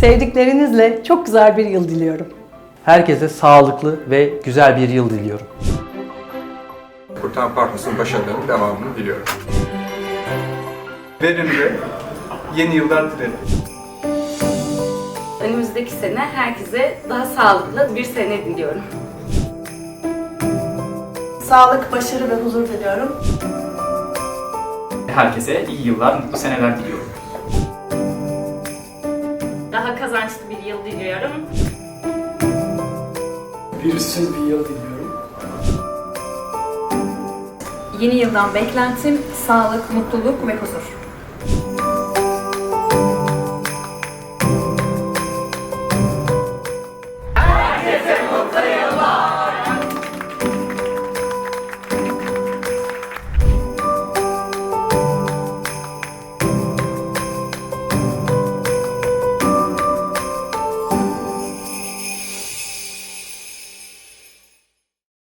Sevdiklerinizle çok güzel bir yıl diliyorum. Herkese sağlıklı ve güzel bir yıl diliyorum. Kurtan Partner'sın başarılarının devamını diliyorum. Verimli yeni yıllar dilerim. Önümüzdeki sene herkese daha sağlıklı bir sene diliyorum. Sağlık, başarı ve huzur diliyorum. Herkese iyi yıllar, mutlu seneler diliyorum. Daha kazançlı bir yıl diliyorum. Virüsüz bir yıl diliyorum. Yeni yıldan beklentim sağlık, mutluluk ve huzur.